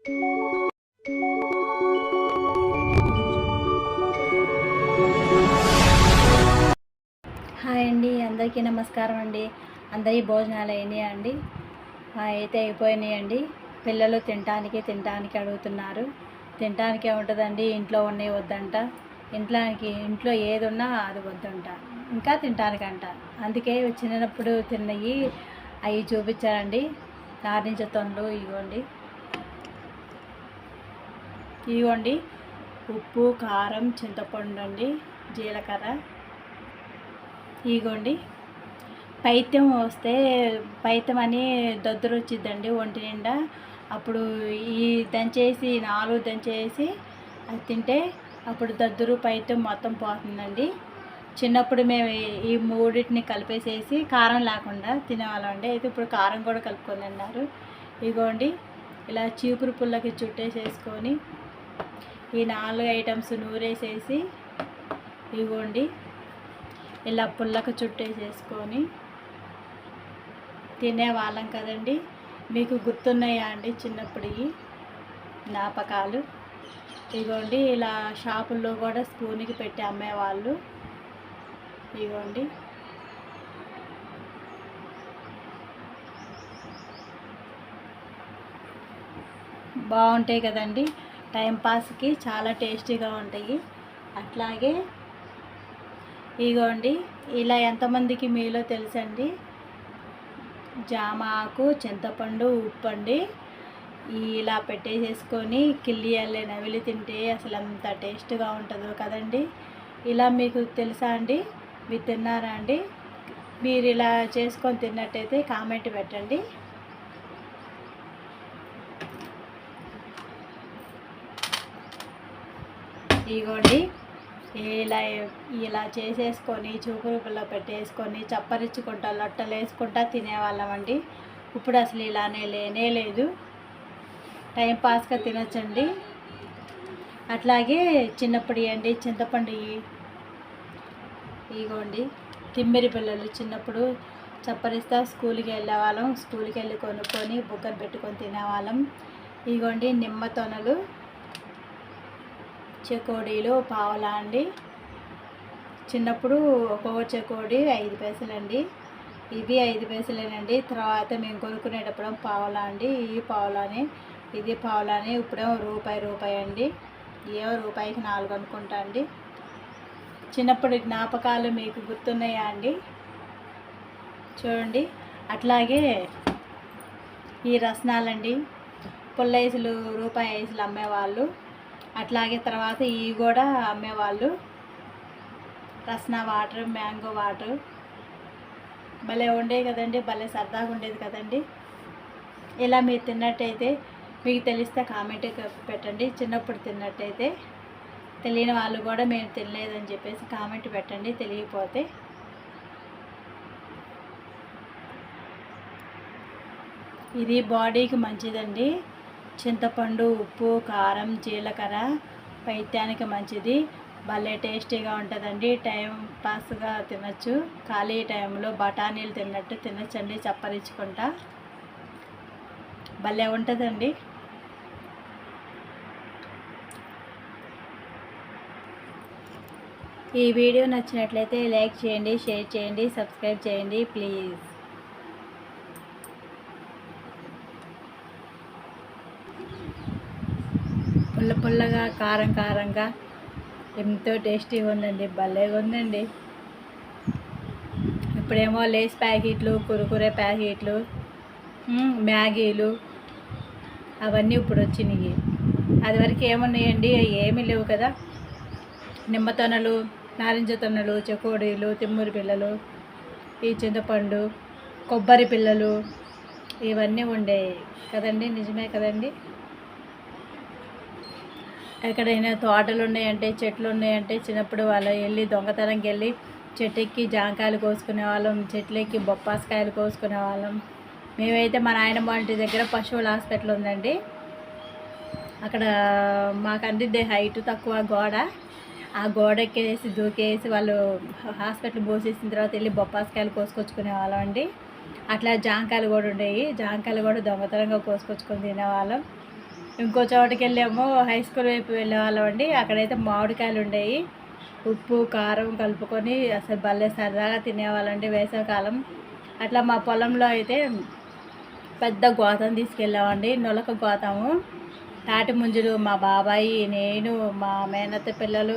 Hi అండి అందరికీ నమస్కారం అండి. అందరి భోజనాలు అయినాయి అండి? ఆ, అయితే అయిపోయినాయండి పిల్లలు తినటానికి తినటానికి అడుగుతున్నారు. తినటానికే ఉంటుందండి ఇంట్లో ఉన్నాయి వద్దంట. ఇంట్లోకి ఇంట్లో ఏది ఉన్నా అది వద్దంట. ఇంకా తినటానికంట. అందుకే చిన్నప్పుడు తిన్నవి అవి చూపించారండి. నారింజ తొండ్లు ఇవ్వండి. ఇవ్వండి ఉప్పు కారం చింతపండు అండి జీలకర్ర. ఇగోండి పైత్యం వస్తే పైత్యం అని దద్దురు వచ్చిద్దండి ఒంటి నిండా. అప్పుడు ఈ దంచేసి నాలుగు దంచేసి అది తింటే అప్పుడు దద్దురు పైత్యం మొత్తం పోతుందండి. చిన్నప్పుడు మేము ఈ- మూడింటిని కలిపేసేసి కారం లేకుండా తినేవాళ్ళం అండి. అయితే ఇప్పుడు కారం కూడా కలుపుకొని అన్నారు ఇగోండి ఇలా చీపురు పుల్లకి చుట్టేసేసుకొని ఈ నాలుగు ఐటమ్స్ నూరేసేసి ఇగోండి ఇలా పుల్లక చుట్టేసేసుకొని తినేవాళ్ళం కదండి. మీకు గుర్తున్నాయా అండి చిన్నప్పుడు జ్ఞాపకాలు? ఇగోండి ఇలా షాపుల్లో కూడా స్పూన్కి పెట్టి అమ్మేవాళ్ళు ఇగోండి. బాగుంటాయి కదండి. టైంపాస్కి చాలా టేస్టీగా ఉంటాయి. అట్లాగే ఇగోండి ఇలా ఎంతమందికి మీలో తెలుసండి? జామ ఆకు చింతపండు ఉప్పు అండి ఇలా పెట్టేసేసుకొని కిల్లి అల్లే నవిలి తింటే అసలు అంత టేస్ట్గా ఉంటుందో కదండి? ఇలా మీకు తెలుసా అండి? మీరు తిన్నారా అండి? మీరు ఇలా చేసుకొని తిన్నట్టయితే కామెంట్ పెట్టండి. ఇగోండి. ఇలా ఇలా చేసేసుకొని చూపురుపుల్లో పెట్టేసుకొని చప్పరించుకుంటా లొట్టలు వేసుకుంటా తినేవాళ్ళమండి ఇప్పుడు అసలు ఇలానే లేనే లేదు. టైంపాస్గా తినొచ్చండి. అట్లాగే చిన్నప్పుడు అండి చింతపండు ఇగోండి. తిమ్మిరి పిల్లలు చిన్నప్పుడు చప్పరిస్తా స్కూల్కి వెళ్ళేవాళ్ళం. స్కూల్కి వెళ్ళి కొనుక్కొని బుగ్గలు పెట్టుకొని తినేవాళ్ళం. ఇగోండి నిమ్మ తొనలు. చెకోడీలు పావలా అండి. చిన్నప్పుడు ఒక్కొక్క చెకోడి ఐదు పైసలండి. ఇవి ఐదు పైసలేనండి. తర్వాత మేము కొనుక్కునేటప్పుడు పావలా అండి. ఈ పావలాని ఇది పావలాని ఇప్పుడేమో రూపాయి రూపాయి అండి. ఏవో రూపాయికి నాలుగు అనుకుంటా అండి. చిన్నప్పుడు జ్ఞాపకాలు మీకు గుర్తున్నాయా అండి? చూడండి. అట్లాగే ఈ రసనాలండి. పుల్ల ఐసులు రూపాయి ఐసులు అమ్మేవాళ్ళు. అట్లాగే తర్వాత ఇవి కూడా అమ్మేవాళ్ళు. Rasna water mango water. భలే ఉండేవి కదండి భలే సరదాగా ఉండేది కదండి. ఇలా మీరు తిన్నట్టయితే మీకు తెలిస్తే కామెంట్ పెట్టండి. చిన్నప్పుడు తిన్నట్టయితే తెలియని వాళ్ళు కూడా మేము తినలేదని చెప్పేసి కామెంట్ పెట్టండి. తెలియకపోతే ఇది బాడీకి మంచిదండి. చింతపండు ఉప్పు కారం జీలకర్ర పైత్యానికి మంచిది. భలే టేస్టీగా ఉంటుందండి. టైం పాస్గా తినచ్చు. ఖాళీ టైంలో బఠానీలు తిన్నట్టు తినచ్చండి చప్పరించుకుంటా. భలే ఉంటుందండి. ఈ వీడియో నచ్చినట్లయితే లైక్ చేయండి షేర్ చేయండి సబ్స్క్రైబ్ చేయండి ప్లీజ్. పుల్ల పుల్లగా కారం కారంగా. ఎంతో టేస్టీగా ఉందండి భలేగా ఉందండి. ఇప్పుడేమో లేస్ ప్యాకెట్లు కురుకురే ప్యాకెట్లు మ్యాగీలు అవన్నీ ఇప్పుడు వచ్చినాయి. అది వరకు ఏమున్నాయండి ఏమీ లేవు కదా. నిమ్మతొనలు నారింజ తొనలు చెకోడీలు తిమ్మూరి పిల్లలు ఈ చింతపండు కొబ్బరి పిల్లలు ఇవన్నీ ఉండేవి కదండి నిజమే కదండి? ఎక్కడైనా తోటలు ఉన్నాయంటే చెట్లు ఉన్నాయంటే చిన్నప్పుడు వాళ్ళు వెళ్ళి దొంగతనంకి వెళ్ళి చెట్టు ఎక్కి జాంకాయలు కోసుకునే వాళ్ళం చెట్లు ఎక్కి బొప్పాసకాయలు కోసుకునే వాళ్ళం మేమైతే మా నాయనమ్మ ఇంటి దగ్గర పశువుల హాస్పిటల్ ఉందండి. అక్కడ మాకు అందిద్దే హైట్ తక్కువ గోడ. ఆ గోడ ఎక్కేసి దూకేసి వాళ్ళు హాస్పిటల్ పోసేసిన తర్వాత వెళ్ళి బొప్పాసకాయలు కోసుకొచ్చుకునే వాళ్ళం అండి. అట్లా జాంకాయలు కూడా ఉండేవి జాంకాయలు కూడా దొంగతనంగా కోసుకొచ్చుకొని తినేవాళ్ళం. ఇంకో చోటకి వెళ్ళాము. హై స్కూల్ వైపు వెళ్ళేవాళ్ళం అండి. అక్కడైతే మామిడికాయలు ఉండేవి ఉప్పు కారం కలుపుకొని అసలు భలే సరదాగా తినేవాళ్ళండి వేసవికాలం. అట్లా మా పొలంలో అయితే పెద్ద గోతం తీసుకెళ్ళామండి. నొలక గోతము. తాటి ముంజులు మా బాబాయి నేను మా మేనత్త పిల్లలు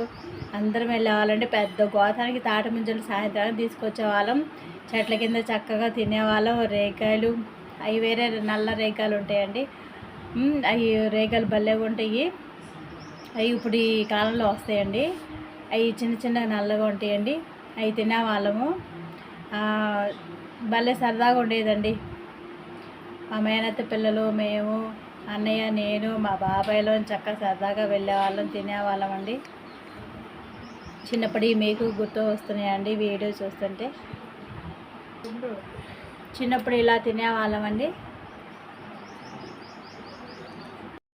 అందరం వెళ్ళేవాళ్ళండి పెద్ద గోతానికి తాటి ముంజలు సాయంత్రానికి తీసుకొచ్చేవాళ్ళం. చెట్ల కింద చక్కగా తినేవాళ్ళం. రేకాయలు అవి వేరే నల్ల రేకాయలు ఉంటాయండి. అవి రేగలు భలేగా ఉంటాయి. అవి ఇప్పుడు ఈ కాలంలో వస్తాయండి. అవి చిన్న చిన్నగా నల్లగా ఉంటాయండి. అవి తినేవాళ్ళము. భలే సరదాగా ఉండేదండి. మా మేనత్త పిల్లలు మేము అన్నయ్య నేను మా బాబాయ్లో చక్కగా సరదాగా వెళ్ళేవాళ్ళం తినేవాళ్ళం అండి. చిన్నప్పటి మీకు గుర్తు వస్తున్నాయండి వీడియో చూస్తుంటే. చిన్నప్పుడు ఇలా తినేవాళ్ళం అండి.